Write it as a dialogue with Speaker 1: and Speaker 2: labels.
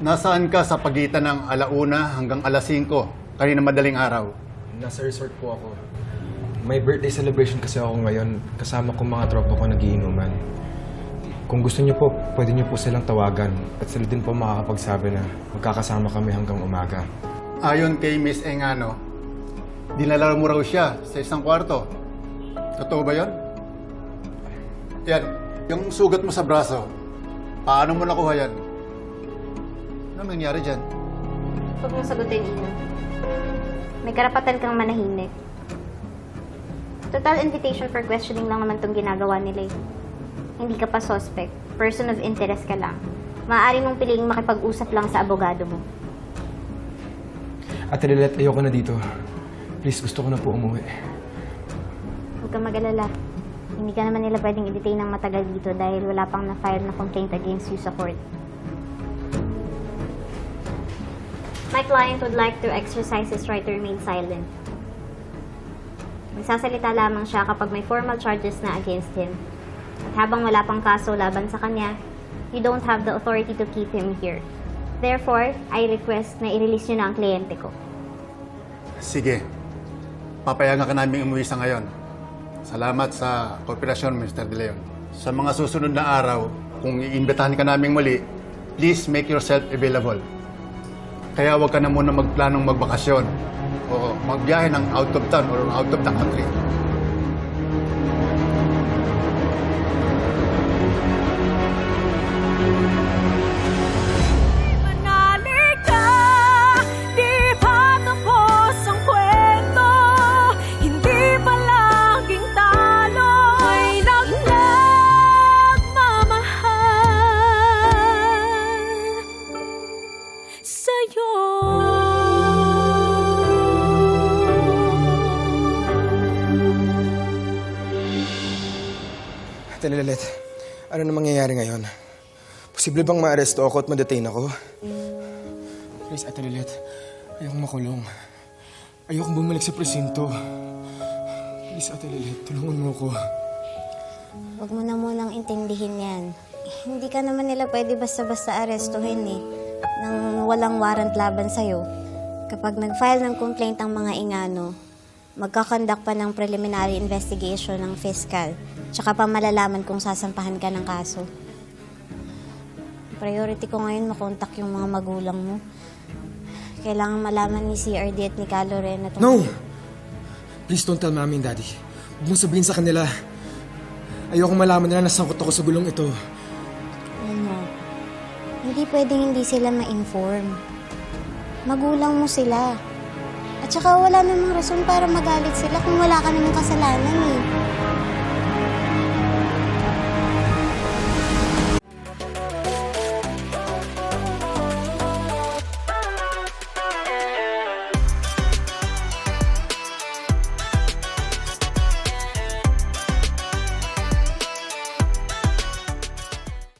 Speaker 1: Nasaan ka sa pagitan ng alauna hanggang alas 5 kanina madaling araw?
Speaker 2: Nasa resort po ako. May birthday celebration kasi ako ngayon. Kasama ko mga tropa ko nagiinuman. Kung gusto niyo po, pwede niyo po silang tawagan. At sila din po makakapagsabi na magkakasama kami hanggang umaga.
Speaker 1: Ayon kay Miss Engano, dinala mo raw siya sa isang kwarto. Totoo ba yon? Yan, yung sugat mo sa braso, paano mo nakuha yan? Ano nangyari dyan?
Speaker 3: Huwag mong sagutin, Ina. May karapatan kang manahimik. Total invitation for questioning lang naman tong ginagawa nila eh. Hindi ka pa suspect. Person of interest ka lang. Maaari mong piliing makipag-usap lang sa abogado mo.
Speaker 2: At Lilet, ayoko na dito. Please, gusto ko na po umuwi.
Speaker 3: Huwag kang mag-alala. Hindi ka naman nila pwedeng i-detain ng matagal dito dahil wala pang na-file na complaint against you sa court. My client would like to exercise his right to remain silent. Magsasalita lamang siya kapag may formal charges na against him. At habang wala pang kaso laban sa kanya, you don't have the authority to keep him here. Therefore, I request na i-release nyo na ang kliyente ko.
Speaker 1: Sige, papayagan ka namin umuwi sa ngayon. Salamat sa kooperasyon, Mr. De Leon. Sa mga susunod na araw, kung iimbitahan ka naming muli, please make yourself available. Kaya huwag ka na muna magplanong magbakasyon o magbiyahe ng out of town or out of the country.
Speaker 4: Manali
Speaker 2: Lilet, ano na mangyayari ngayon? Posible bang ma-aresto ako at ma-detain ako? Please, Ate Lilet, ayokong makulong. Ayokong bumalik sa presinto. Please, Ate Lilet, tulungan mo ako.
Speaker 3: Huwag mo na munang intindihin yan. Hindi ka naman nila pwede basta-basta arestuhin eh. Nang walang warrant laban sa'yo. Kapag nag-file ng complaint ang mga ingano, magkakondak pa ng preliminary investigation ng fiscal. Tsaka pa malalaman kung sasampahan ka ng kaso. Priority ko ngayon makontak yung mga magulang mo. Kailangan malaman ni CRD at ni Caloren na
Speaker 2: No! Please don't tell mommy and daddy. Huwag mong sabihin sa kanila. Ayokong malaman nila na sangkot ako sa gulong ito.
Speaker 3: Mo, hindi pwedeng hindi sila ma-inform. Magulang mo sila. At saka wala namang rason para magalit sila kung wala ka namang kasalanan eh.